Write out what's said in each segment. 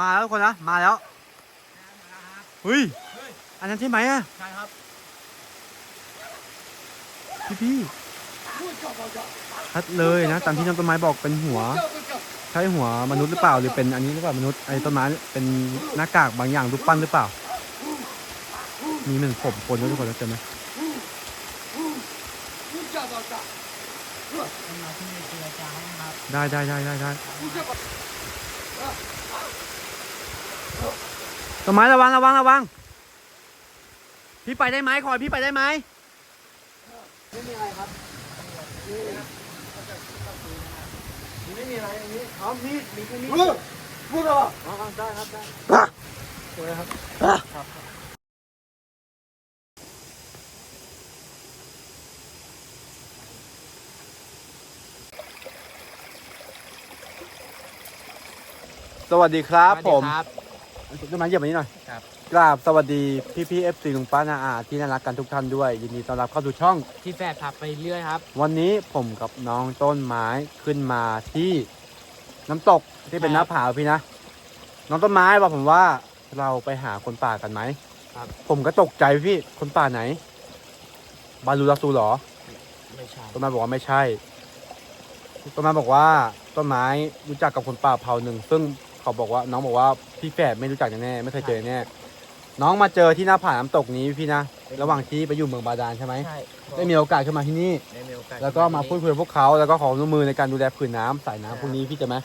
มาแล้วทุกคนนะ มาแล้วเฮ้ย อันนั้นใช่ไหมอะใช่ครับพี่พี่ชัดเลยนะ ตามที่น้องต้นไม้บอกเป็นหัว ใช่หัวมนุษย์หรือเปล่า หรือเป็นอันนี้หรือเปล่ามนุษย์ไอ้ต้นไม้เป็นหน้ากากบางอย่างรูปปั้นหรือเปล่า มีเหมือนผมคนด้วยทุกคนแล้วเจอไหมเป็นมาที่เจรจาให้นะครับได้ได้ได้ได้ได้ ต้นไม้ระวังระวังระวัง พี่ไปได้ไหมคอยพี่ไปได้ไหมไม่มีอะไรครับไม่มีอะไรอันนี้อ๋อมีดมีแค่มีดพูดเหรออ๋อได้ครับได้สวยครับครับสวัสดีครับผมครับ ต้นไม้เหยียบมานี้หน่อยครับ กราบสวัสดีพี่พี่เอฟซีลุงป้านาอาที่น่ารักกันทุกท่านด้วย ยินดีต้อนรับเข้าสู่ช่อง ที่แฝดผับไปเรื่อยครับ วันนี้ผมกับน้องต้นไม้ขึ้นมาที่น้ำตกที่เป็นหครัน้าบผาพี่นะ น้องต้นไม้บอกผมว่าเราไปหาคนป่ากันไหมครับ ผมก็ตกใจพี่คนป่าไหน บาลูรักซูเหรอ ไม่ใช่ต้นไม้บอกว่าไม่ใช่ ต้นไม้บอกว่าต้นไม้รู้จักกับคนป่าเผ่าหนึ่ง ซึ่ง เขาบอกว่า น้องบอกว่าพี่แฝดไม่รู้จักแน่ๆไม่เคยเจอแน่น้องมาเจอที่หน้าผาน้ำตกนี้พี่นะระหว่างที่ไปอยู่เมืองบาดาลใช่ไหมใช่ได้มีโอกาสขึ้นมาที่นี่ ได้มีโอกาสแล้วก็มาพูดคุยกับพวกเขาแล้วก็ขอร่วมมือในการดูแลผืนน้ำสายน้ำพวกนี้พี่จะไหม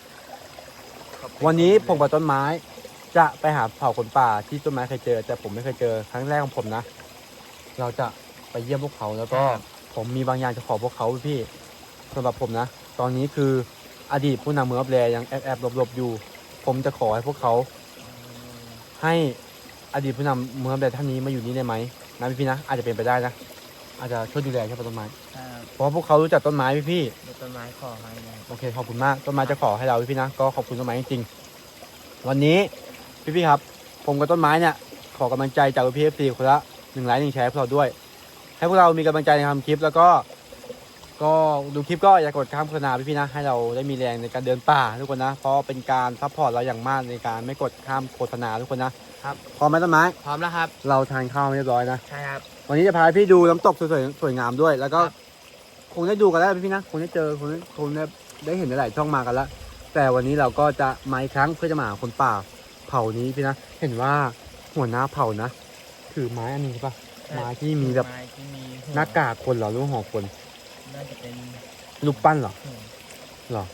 ขอบคุณวันนี้ผมกับต้นไม้ จะไปหาเผ่าคนป่าที่ต้นไม้เคยเจอ แต่ผมไม่เคยเจอครั้งแรกของผมนะ เราจะไปเยี่ยมพวกเขาแล้วก็ผมมีบางอย่างจะขอพวกเขาพี่สำหรับผมนะ ตอนนี้คืออดีตผู้นำเมืองรับแลยังแอบแอบหลบๆอยู่ ผมจะขอให้พวกเขา ให้อดีตผู้นำเมืองรับแลท่านนี้มาอยู่นี่ได้ไหมนะพี่ๆนะอาจจะเป็นไปได้นะอาจจะช่วยดูแลใช่ปะต้นไม้ครับเพราะว่าพวกเขารู้จักต้นไม้พี่ๆเดี๋ยวต้นไม้ขอให้นะโอเคขอบคุณมากต้นไม้จะขอให้เราพี่นะก็ขอบคุณต้นไม้จริงๆวันนี้พี่พี่ๆครับ ผมกับต้นไม้เนี่ย ขอกำลังใจจากพี่เอฟซีคนละหนึ่งไลค์หนึ่งแชร์ให้พวกเราด้วย ให้พวกเรามีกำลังใจในการทำคลิปแล้วก็ ก็ดูคลิปก็อย่ากดข้ามโฆษณาพี่พี่ๆนะ ให้เราได้มีแรงในการเดินป่าทุกคนนะ เพราะเป็นการซัพพอร์ตเราอย่างมากในการไม่กดข้ามโฆษณาทุกคนนะครับพร้อมไหมต้นไม้พร้อมแล้วครับ เราทานข้าวเรียบร้อยนะ ใช่ครับ วันนี้จะพาพี่ดูน้ำตกสวยๆสวยงามด้วย แล้วก็ครับ คงได้ดูกันแล้วพี่ๆนะคงได้เจอคงได้คงได้ได้เห็นหลายๆช่องมากันแล้วแต่วันนี้เราก็จะมาอีกครั้งเพื่อจะมาหาคนป่าเผ่านี้พี่นะ เห็นว่าหัวหน้าเผ่านะถือไม้อันนี้ใช่ปะไม้ที่มีแบบ ไม้ที่มีวหน้ากากคนเหรอหรือว่าห่อคน น่าจะเป็นรูปปั้นเหรอหัวเหรอ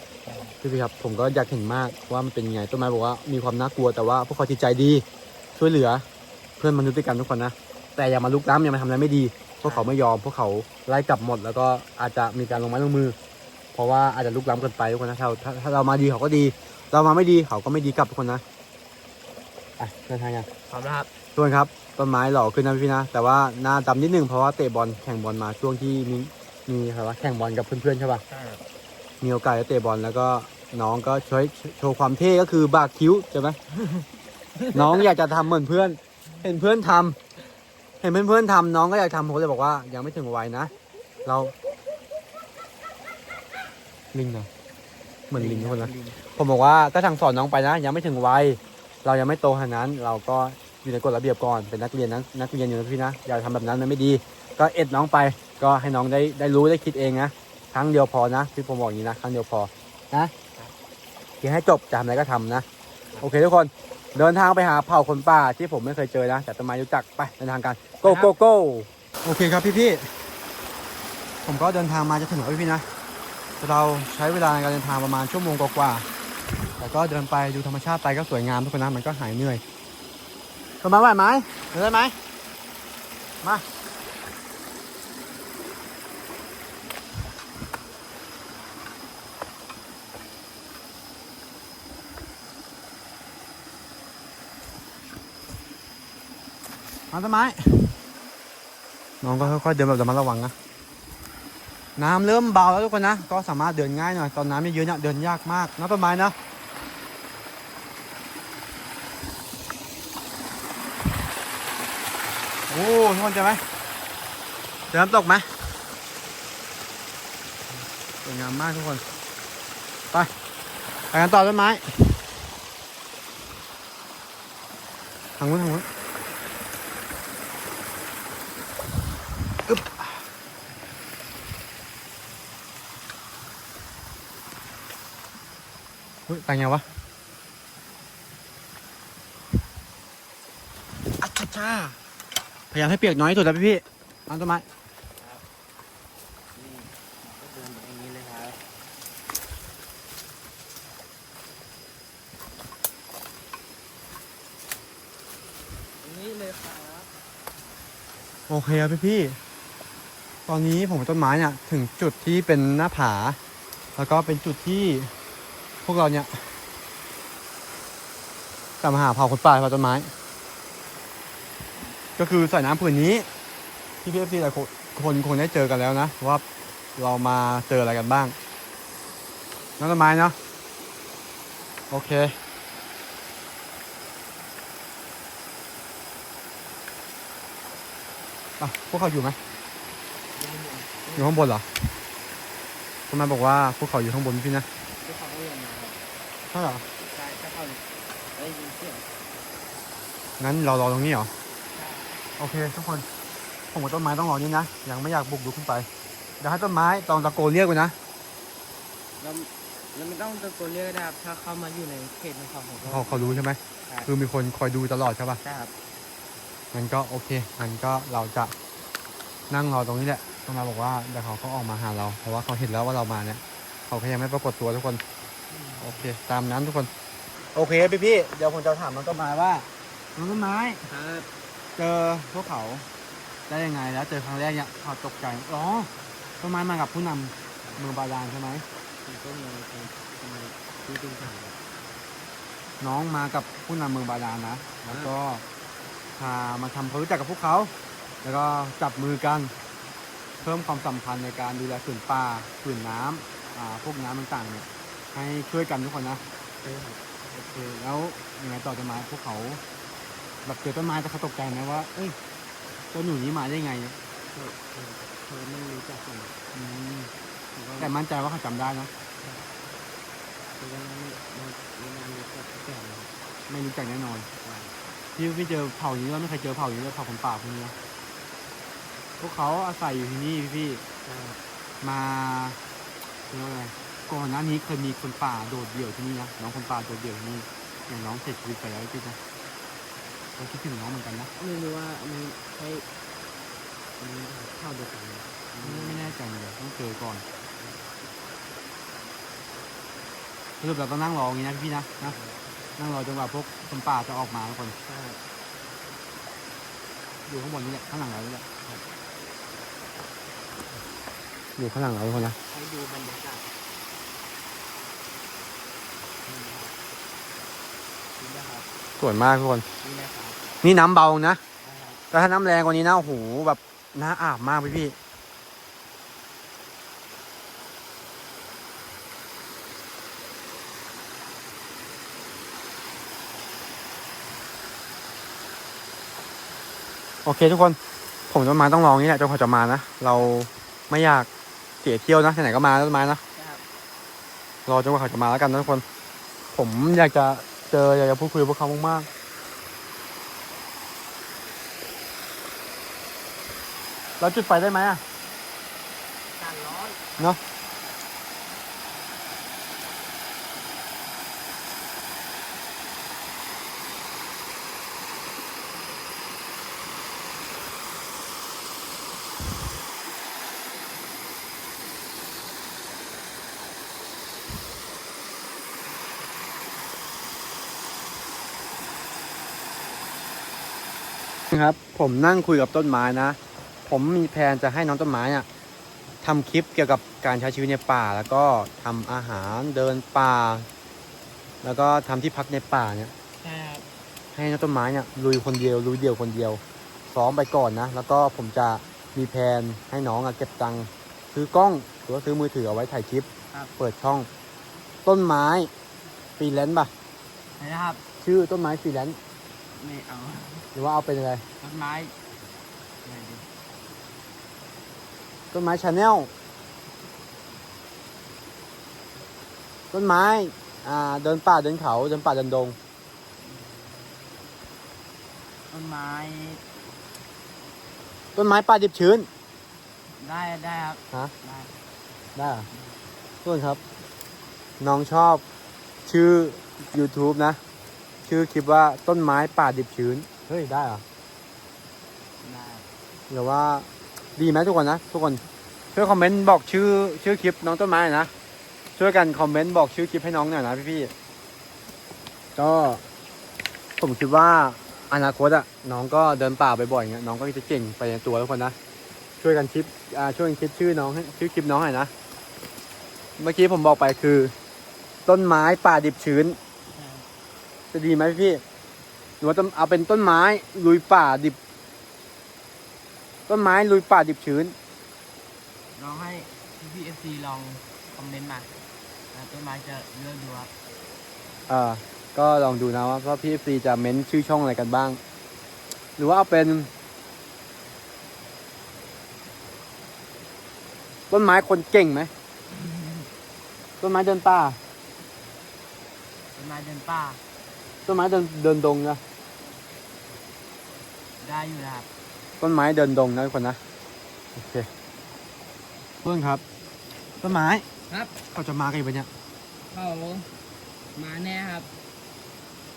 พี่พี่ครับ ผมก็อยากเห็นมากว่ามันเป็นยังไงต้นไม้บอกว่ามีความน่ากลัวแต่ว่าพวกเขาจิตใจดีช่วยเหลือเพื่อนมนุษย์ด้วยกันทุกคนนะแต่อย่ามาลุกล้ำอย่ามาทำอะไรไม่ดี พวกเขาไม่ยอม พวกเขาไล่กลับหมด แล้วก็อาจจะมีการลงไม้ลงมือ เพราะว่าอาจจะลุกล้ำเกินไปทุกคนนะถ้าถ้าถ้าเรามาดีเขาก็ดี เรามาไม่ดีเขาก็ไม่ดีกลับทุกคนนะอะเดินทางยังพร้อมแล้วครับทุกคนครับต้นไม้หล่อขึ้นนะพี่นะแต่ว่าหน้าดำนิดนึงเพราะว่าเตะบอลแข่งบอลมาช่วงที่มี มีอะไรวะแข่งบอลกับเพื่อนๆใช่ปะใช่ครับมีโอกาสได้เตะบอลแล้วก็น้องก็ช่วยโชว์ความเท่ก็คือบากคิ้วใช่ไหม น้องอยากจะทำเหมือนเพื่อน เห็นเพื่อนทำเห็นเพื่อนๆทำน้องก็อยากทำผมเลยบอกว่า ยังไม่ถึงวัยนะ เราลิงเหรอเหมือนลิงทุกคนนะลิงผมบอกว่าก็สั่งสอนน้องไปนะ ยังไม่ถึงวัยเรายังไม่โตขนาดนั้น เราก็อยู่ในกฎระเบียบก่อนเป็นนักเรียนนะนักเรียนอยู่นะพี่นะอย่าทำแบบนั้นมันไม่ดี ก็เอ็ดน้องไป ก็ให้น้องได้ได้รู้ได้คิดเองนะครั้งเดียวพอนะพี่ผมบอกอย่างนี้นะครั้งเดียวพอนะเพียงให้จบจะทำอะไรก็ทำนะ โอเคทุกคนเดินทางไปหาเผ่าคนป่าที่ผมไม่เคยเจอนะ แต่ต้นไม้รู้จักไปเดินทางกัน go go go โอเคครับพี่พี่ๆผมก็เดินทางมาจะถึงแล้วพี่พี่ๆนะเราใช้เวลาในการเดินทางประมาณชั่วโมงกว่าๆแต่ก็เดินไปดูธรรมชาติไปก็สวยงามทุกคนนะมันก็หายเหนื่อยต้นไม้ไหวไหมเดินได้ไหมมา มาต้นไม้ น้องก็ค่อยๆเดินแบบระมัดระวังนะ น้ำเริ่มเบาแล้วทุกคนนะ ก็สามารถเดินง่ายหน่อย ตอนน้ำเยอะๆเนี่ยเดินยากมากนะต้นไม้นะโอ้ทุกคนเจอไหมเจอน้ำตกไหมสวยงามมากทุกคน ไป ไปกันต่อต้นไม้ทางนู้นทางนู้นอึ๊บเฮ้ย ไปไงวะอัจฉจ้าพยายามให้เปียกน้อยที่สุดแล้วพี่พี่ๆเอาต้นไม้นี่ก็เดินอย่างนี้เลยครับอย่างนี้เลยครับโอเคครับพี่พี่ๆตอนนี้ผมกับต้นไม้เนี่ยถึงจุดที่เป็นหน้าผา แล้วก็เป็นจุดที่ พวกเราเนี่ยจะมาหาเผ่าคนป่าเผ่าต้นไม้ ก็คือสายน้ำผืนนี้ ที่พี่เอฟซีหลายคนคงได้เจอกันแล้วนะว่าเรามาเจออะไรกันบ้างน้องต้นไม้เนาะโอเคอะพวกเขาอยู่ไหมอยู่ข้างบนเหรอต้นไม้บอกว่าพวกเขาอยู่ข้างบนพี่นะ ใช่เหรอใช่ถ้าเขาได้ยินเสียงงั้นเรารอตรงนี้เหรอใช่โอเคทุกคนผมกับต้นไม้ต้องรอนี่นะยังไม่อยากบุกรุกขึ้นไปเดี๋ยวให้ต้นไม้ตองตะโกนเรียกไว้นะแล้วแล้วไม่ต้องตะโกนเรียกก็ได้ครับถ้าเข้ามาอยู่ในเขตของเขาผมก็เขาเขารู้ใช่ไหมใช่คือมีคนคอยดูตลอดใช่ปะใช่ครับงั้นก็โอเคงั้นก็เราจะนั่งรอตรงนี้แหละต้นไม้บอกว่าเดี๋ยวเขาก็ออกมาหาเราเพราะว่าเขาเห็นแล้วว่าเรามาเนี่ยเขาก็ยังไม่ปรากฏตัวทุกคน โอเค ตามนั้นทุกคน โอเคพี่พี่ๆเดี๋ยวผมจะถามน้องต้นไม้ว่าน้องต้นไม้ครับเจอพวกเขาได้ยังไงแล้ว เจอครั้งแรกเนี่ยเขาตกใจอ๋อต้นไม้มากับผู้นำเมืองบาดาลใช่ไหมผมก็มีคนทำไมที่ดูถ่ายน้องมากับผู้นำเมืองบาดาลนะแล้วก็พามาทำความรู้จักกับพวกเขา แล้วก็จับมือกันเพิ่มความสัมพันธ์ในการดูแลผืนป่าผืนน้ำอ่าพวกน้ำต่างๆเนี่ย ให้ช่วยกันทุกคนนะใช่ครับโอเคแล้วยังไงต่อจะมาพวกเขาแบบเจอต้นไม้แต่เขาตกใจไหมว่า เอ้ยต้นหนูนี้มาได้ไงเนี่ยเขาเขาเขาไม่รู้จักผมอืมผมก็แต่มั่นใจว่าเขาจำได้นะเขาก็ไม่ไม่ไม่น่ารู้จักแก่เลยไม่รู้จักแน่นอนว่าพี่ไม่เจอเผ่านี้แล้วไม่เคยเจอเผ่านี้เลยเผ่าคนป่าพวกนี้นะพวกเขาอาศัยอยู่ที่นี่พี่ใช่ครับๆมาเรียกว่าไง ก่อนหน้านี้เคยมีคนป่าโดดเดี่ยวที่นี่นะน้องคนป่าโดดเดี่ยวที่นี่อย่างน้องเสียชีวิตไปแล้วพี่นะเราคิดถึงน้องเหมือนกันนะไม่รู้ว่าอันนี้ใช่อันนี้เข้าเดียวกันไหมไม่ไม่แน่ใจเลยต้องเจอก่อนสรุปเราต้องนั่งรออย่างนี้นะพี่ๆนะนะนั่งรอจนกว่าพวกคนป่าจะออกมาทุกคนใช่ครับอยู่ข้างบนนี่แหละข้างหลังเรานี่แหละอยู่ข้างหลังเราทุกคนนะให้ดูบรรยากาศนี่นะครับ สวยมากทุกคน นี่นะครับนี่น้ำเบานะนี่นะครับแต่ถ้าน้ำแรงกว่านี้นะโอ้โหแบบน่าอาบมากพี่พี่โอเคทุกคนผมต้นไม้ต้องลองนี่แหละจนเขาจะมานะ เราไม่อยากเสียเที่ยวนะไหนๆก็มาแล้วต้นไม้นะใช่ครับรอจนกว่าเขาจะมาแล้วกันนะทุกคน ผมอยากจะ เจออยากจะพูดคุยกับพวกเขามากๆเราจุดไฟได้ไหมอะการร้อนเนาะ ครับ ผมนั่งคุยกับต้นไม้นะ ผมมีแผนจะให้น้องต้นไม้อะทำคลิปเกี่ยวกับการใช้ชีวิตในป่า แล้วก็ทำอาหารเดินป่า แล้วก็ทำที่พักในป่าเนี่ยใช่ครับให้น้องต้นไม้เนี่ยลุยคนเดียวลุยเดี่ยวคนเดียว ซ้อมไปก่อนนะ แล้วก็ผมจะมีแผนให้น้องอะเก็บตังค์ซื้อกล้องหรือว่าซื้อมือถือเอาไว้ถ่ายคลิปเปิดช่อง ต้นไม้ฟรีแลนซ์ป่ะนะครับ ชื่อต้นไม้ฟรีแลนซ์ไม่เอา หรือว่าเอาเป็นอะไร ต้นไม้ต้นไม้ชาแนลต้นไม้ อ่า เดินป่าเดินเขา เดินป่าเดินดง ต้นไม้ ต้นไม้ป่าดิบชื้น ได้ได้ครับ ฮะ ได้ได้เหรนครับ น้องชอบชื่อ YouTube นะ ชื่อคลิปว่าต้นไม้ป่าดิบชื้น เฮ้ย ได้อะได้เดี๋ยวว่าดีไหมทุกคนนะ ทุกคนช่วยคอมเมนต์บอกชื่อชื่อคลิปน้องต้นไม้นะ ช่วยกันคอมเมนต์บอกชื่อคลิปให้น้องหน่อยนะพี่ๆก็ผมคิดว่าอนาคตอะน้องก็เดินป่าบ่อยๆเงี้ยน้องก็จะเก่งไปในตัวทุกคนนะช่วยกันคลิปอ่าช่วยกันคิดชื่อน้องให้ชื่อคลิปน้องหน่อยนะเมื่อกี้ผมบอกไปคือ ต้นไม้ป่าดิบชื้น จะดีไหมพี่ หรือว่าเอาเป็นต้นไม้ลุยป่าดิบ ต้นไม้ลุยป่าดิบชื้นลองให้พี่เอฟซีลองคอมเมนต์มาต้นไม้จะเลือกดูครับเออก็ลองดูนะว่าว่าพี่เอฟซีจะเม้นชื่อช่องอะไรกันบ้าง หรือว่าเอาเป็น ต้นไม้คนเก่งไหมต้นไม้เดินป่าต้นไม้เดินป่า ต้นไม้เดินเดินตรงนะ ได้อยู่นะต้นไม้เดินตรงนะทุกคนนะ โอเคเพื่อนครับ ต้นไม้ครับ เขาจะมากี่วันเนี่ยเขามาแน่ครับ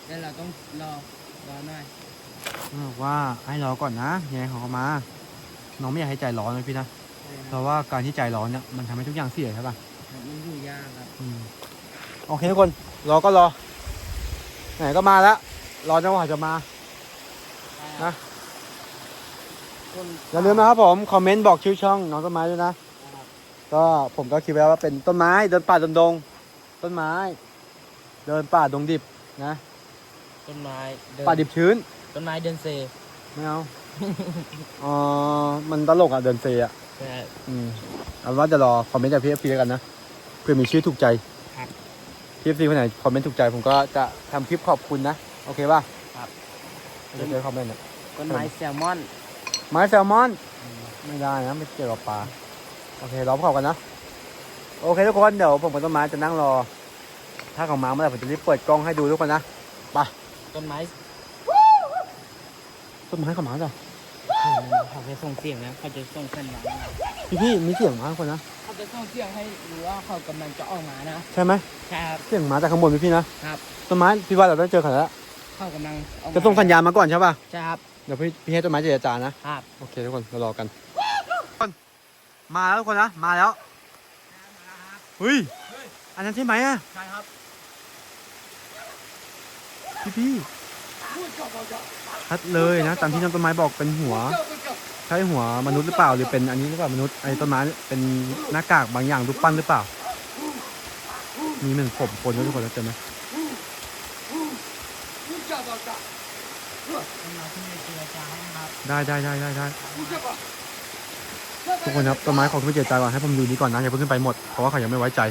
แต่เราต้องรอรอหน่อยบอกว่าให้รอก่อนนะยังไงเขามา น้องไม่อยากให้ใจร้อนเลยพี่นะ เพราะว่าการที่ใจร้อนเนี่ยมันทำให้ทุกอย่างเสียใช่ปะครับมันอยู่ยากครับ อืมโอเคทุกคน รอก็รอ ไหนก็มาแล้ว รอจังหวะจะมานะอย่าลืมนะครับผม คอมเมนต์บอกชื่อช่องน้องต้นไม้ด้วยนะ ก็ผมก็คิดไว้ว่าเป็นต้นไม้เดินป่าดงดง ต้นไม้ เดินป่าดงดิบนะ ต้นไม้ป่าดิบชื้น ต้นไม้เดินเซไม่เอาอ๋อมันตลกอะเดินเซอะอืมเอาว่าจะรอคอมเมนต์จากพี่เอฟพีแล้วกันนะเพื่อมีชื่อถูกใจ คลิปซีคนไหนคอมเมนต์ถูกใจผมก็จะทำคลิปขอบคุณนะ โอเคป่ะครับเเจอคอมเมนต์นะต้นไม้แซลมอน ไม้แซลมอน ไม่ได้นะไม่เกี่ยวกับปลาโอเคล้อมขอบกันนะ โอเคทุกคนเดี๋ยวผมกับต้นไม้จะนั่งรอ ถ้าของมาเมื่อไหร่ผมจะรีบเปิดกล้องให้ดูทุกคนนะไปต้นไม้ต้นไม้ของมาจ้ะเขาจะส่งเสียงนะเขาจะส่งเสัญญาพี่พี่มีเสียงมาทุกคนนะ จะต้องเชื่ยงให้รู้ว่าเขากำลังจะออกมานะใช่ไหมครับ เสี่ยงหมาจากข้างบนไหพี่นะครับ ต้นไม้พี่ว่าเราได้เจอเขาแล้วเขากำลังจะส่งสัญญาณมาก่อนใช่ป่ะใช่ครับเดี๋ยวพี่พี่ให้ต้นไม้เจรจานะครับ โอเคทุกคนเรารอกันคนมาแล้วทุกคนนะมาแล้วเฮ้ยอันนั้นใช่ไหมอะใช่ครับพี่พี่ชัดเลยนะตามที่น้องต้นไม้บอกเป็นหัว ช้หัวมนุษย์หรือเปล่า หรือเป็นอันนี้หรือเปล่ามนุษย์ไอ้ต้นไม้เป็นหน้ากากบางอย่างรูปปั้นหรือเปล่า มีหนึ่งผมคนด้วทุกคนแล้วเจอไหมได้ได้ได้ได้ได้ทุกคนครับต้นไม้ขอขึ้นไปเจรจาก่อนให้ผมอยู่นี้ก่อนนะอย่าเพิ่งขึ้นไปหมดเพราะว่าเขายังไม่ไว้ใจ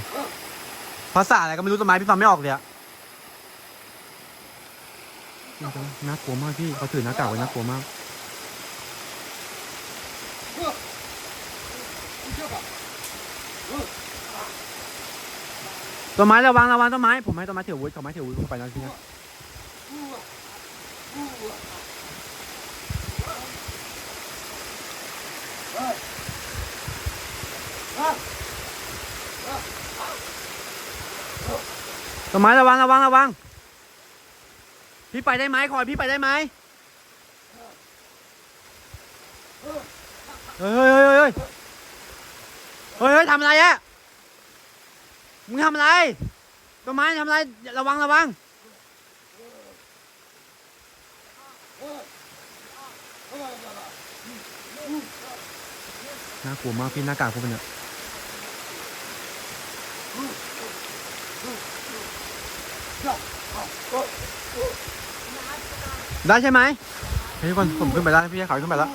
ภาษาอะไรก็ไม่รู้ต้นไม้พี่ฟังไม่ออกเลยอะน่ากลัวมากพี่เขาถือหน้ากากไว้น่ากลัวมาก ต้นไม้ระวังระวังต้นไม้ผมให้ต้นไม้เถียววุ้ยต้นไม้เถียววุ้ยผมไปแล้วทีนี้ต้นไม้ระวังระวังระวัง พี่ไปได้ไหมคอยพี่ไปได้ไหมเฮ้ยเฮ้ยเฮ้ยเฮ้ยเฮ้ยทำอะไรอะ มึงทำอะไร ต้นไม้ทำอะไร ระวังระวัง น่ากลัวมากพี่หน้ากากพวกเนี่ยได้ใช่ไหมเฮ้ยทุกคนผมขึ้นไปแล้วพี่ให้เขาขึ้นไปแล้ว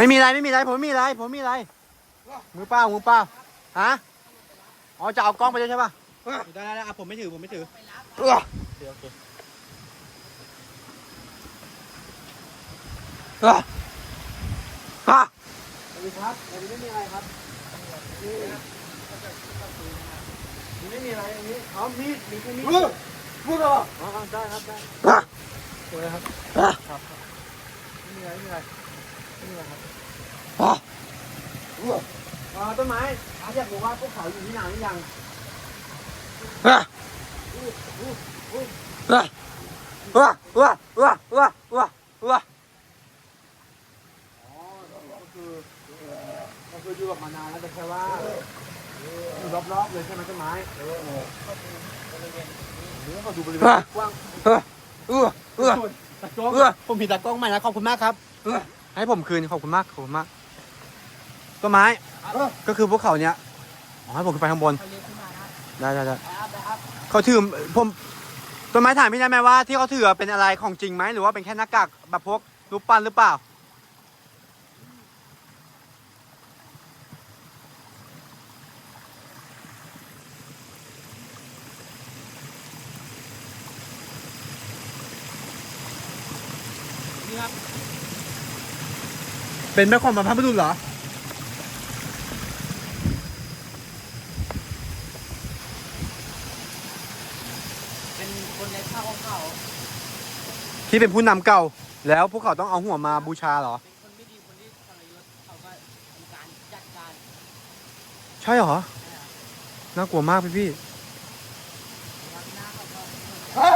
ไม่มีอะไรไม่มีอะไรผมมีอะไรผมมีอะไร มือเปล่ามือเปล่าฮะอ๋อจะเอากล้องไปใช่ป่ะได้ได้ได้อะผมไม่ถือผมไม่ถือเออเโอเคเฮะสวัสดีครับวันนี้ไม่มีอะไรครับนี่ไม่มีอะไรอันนี้เขามีดมีแค่มีพูดพูดเหรอได้ครับได้โอ้ยครับครับไม่มีอะไรไม่มีอะไร นี่แอะอ่ต้นไม้อาจอยากรู้ว่าพวกเขาอยู่ที่ไหนหรืยังอะว้อู้อู้อะอะอะอะอะอะอะอ๋อก็คือก็คืออยู่กับมานานแล้วแต่แค่ว่าอยู่รอบๆเลยใช่ไหมต้นไม้เออเออก็ดูบริเวณกว้างเออเออเออตะกล้ผิดจตะกล้องใหม่นะขอบคุณมากครับ ให้ผมคืนขอบคุณมากขอบคุณมากต้นไม้เออก็คือพวกเขาเนี่ยอ๋อให้ผมขึ้นไปข้างบนเขาเรียกขึ้นมานะครับได้ได้ได้ครับนะครับเขาถือผมต้นไม้ถามพี่ได้ไหมว่าที่เขาถือเป็นอะไรของจริงไหมหรือว่าเป็นแค่หน้ากากแบบพวกรูปปั้นหรือเปล่า เป็นแม่ความบรรพบุรุษเหรอ เป็นคนในภาคของเขาที่เป็นผู้นำเก่า แล้วพวกเขาต้องเอาหัวมาบูชาเหรอ เป็นคนไม่ดีคนที่ทรยศเขาก็ทำการจัดการใช่เหรอ น่ากลัวมากพี่พี่ รับหน้าเขาก็อะ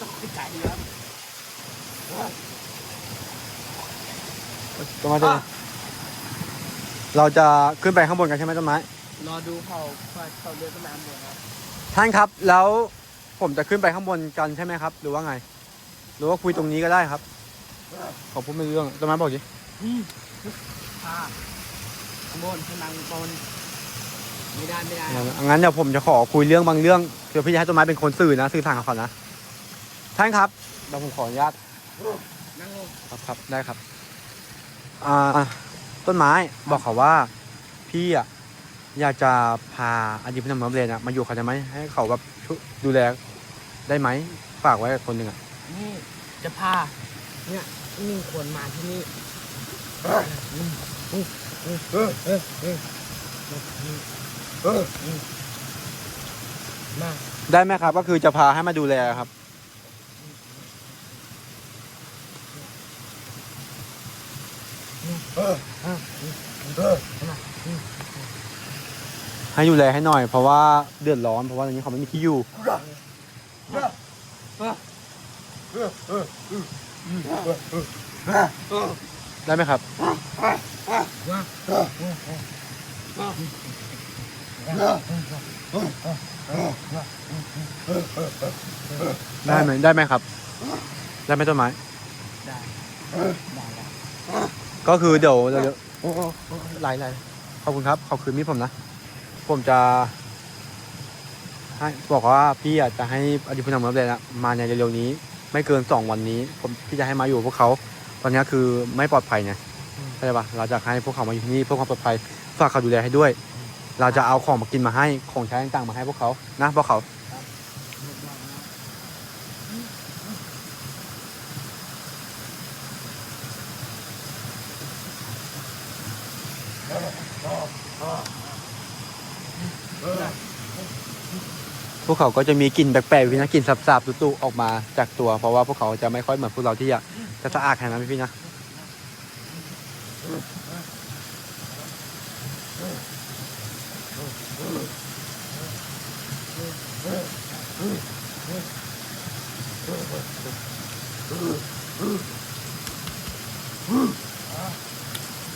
ตกใจครับ ต้นไม้ต้นไม้เราจะขึ้นไปข้างบนกันใช่ไหมต้นไม้ รอดูเขาเขาเขาเลือกขึ้นมาบนครับท่านครับแล้วผมจะขึ้นไปข้างบนกันใช่ไหมครับ หรือว่าไง หรือว่าคุยตรงนี้ก็ได้ครับ ขอพูดไม่รู้เรื่องต้นไม้บอกดิค่ะข้างบนข้างล่างบนไม่ได้ไม่ได้งั้นเดี๋ยวผมจะขอคุยเรื่องบางเรื่องเดี๋ยวพี่จะให้ต้นไม้เป็นคนสื่อนะสื่อสารกับเขานะท่านครับเดี๋ยวผมขออนุญาตนั่งลงครับครับได้ครับ อ่าต้นไม้บอกเขาว่าพี่อะอยากจะพาอดีตผู้นำเมืองเบรนอะมาอยู่เขาได้ไหมให้เขาแบบช่วยดูแลได้ไหมฝากไว้กับคนหนึ่งอะนี่จะพาเนี่ยหนึ่งคนมาที่นี่เออเออเออเออมาได้ไหมครับ ก็คือจะพาให้มาดูแลครับ ออให้ดูแลให้หน่อย เพราะว่าเดือดร้อนเพราะว่าตอนนี้เขาไม่มีที่อยู่ได้ไหมครับได้ไหมได้ไหมครับ ได้ไหมต้นไม้ได้ ก็คือเดี๋ยวเดี๋ยวเดี๋ยวโอ้โอ้โอ้ไหลไหลขอบคุณครับขอบคุณมิตรผมนะ ผมจะให้บอกว่าพี่อยากจะให้อดีตผู้นำรับเลยนะมาในเร็วๆนี้ ไม่เกินสองวันนี้ ผมพี่จะให้มาอยู่กับพวกเขา ตอนนี้คือไม่ปลอดภัยไงเข้าใจปะเราจะให้พวกเขามาอยู่ที่นี่เพื่อความปลอดภัยฝากเขาดูแลให้ด้วย เราจะเอาของมากินมาให้ของใช้ต่างๆมาให้พวกเขานะพวกเขา วกเขาก็จะมีกลิ่นแปลกๆพี่นะกลิ่นสาบๆตุๆออกมาจากตัว เพราะว่าพวกเขาจะไม่ค่อยเหมือนพวกเราที่จะจะสะอาดขนาดนั้นพี่นะ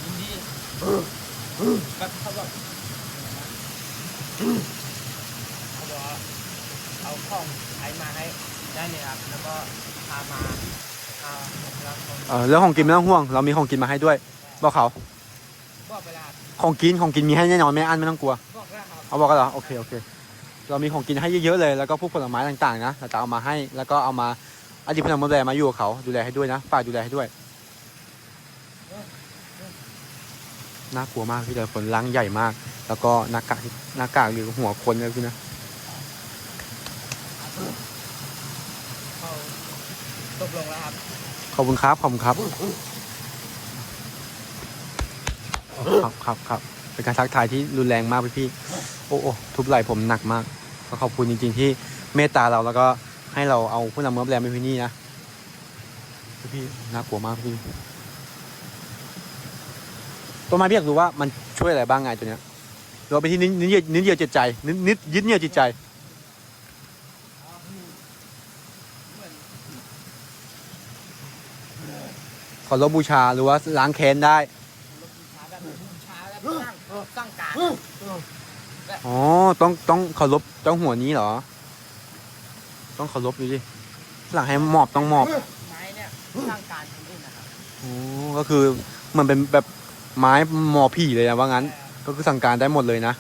ยินดีแบบเขาแบบเขาบอกว่าเอาของใช้มาให้ได้เลยครับ แล้วก็พามาพาแล้ว เขาเออเรื่องของกินไม่ต้องห่วง เรามีของกินมาให้ด้วย บอกเขา บอกเวลาของกินของกินมีให้แน่นอนไม่อั้นไม่ต้องกลัว บอกแล้วครับเอาบอกกันเหรอโอเคโอเค เรามีของกินให้เยอะๆเลยแล้วก็พวกผลไม้ต่างๆนะเราจะเอามาให้แล้วก็เอามาอดีตผู้นำดูแลมาอยู่กับเขาดูแลให้ด้วยนะฝากดูแลให้ด้วยน่ากลัวมากพี่เลยคนล้างใหญ่มาก แล้วก็หน้ากากหน้ากากหรือหัวคนเลยพี่นะ เขาตกลงแล้วครับ ขอบคุณครับ ขอบคุณครับ ครับครับครับเป็นการทักทายที่รุนแรงมากพี่พี่โอ้โอ้ทุบไหล่ผมหนักมากก็ขอบคุณจริง ๆ ที่เมตตาเราแล้วก็ให้เราเอาผู้นำเมืองแรมไปที่นี่นะพี่น่ากลัวมากพี่ตัวไม้พี่อยากรู้ว่ามันช่วยอะไรบ้างไงตัวเนี้ยหรือว่าไปนที่นึกนึกเดียวนึกเดียวจิตใจนึกนึกยึดเนี่ยจิตใจ ขอรบบูชาหรือว่าล้างแค้นได้ชาแบบบูชาแบบสร้างสร้างการอ๋อ ต้องต้องเคารพเจ้าหัวนี้เหรอ ต้องเคารพดูดิหลังให้หมอบต้องหมอบไม้เนี่ยสร้างการทำขึ้นนะครับอ๋อก็คือเหมันเป็นแบบไม้หมอผีเลยนะว่างั้น ก็คือสั่งการได้หมดเลยนะ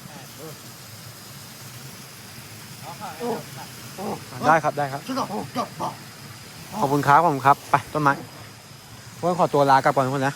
ได้ครับได้ครับ ขอบคุณครับขอบคุณครับ ไปต้นไม้พว กขอตัวลากลับก่อนทุกคนนะ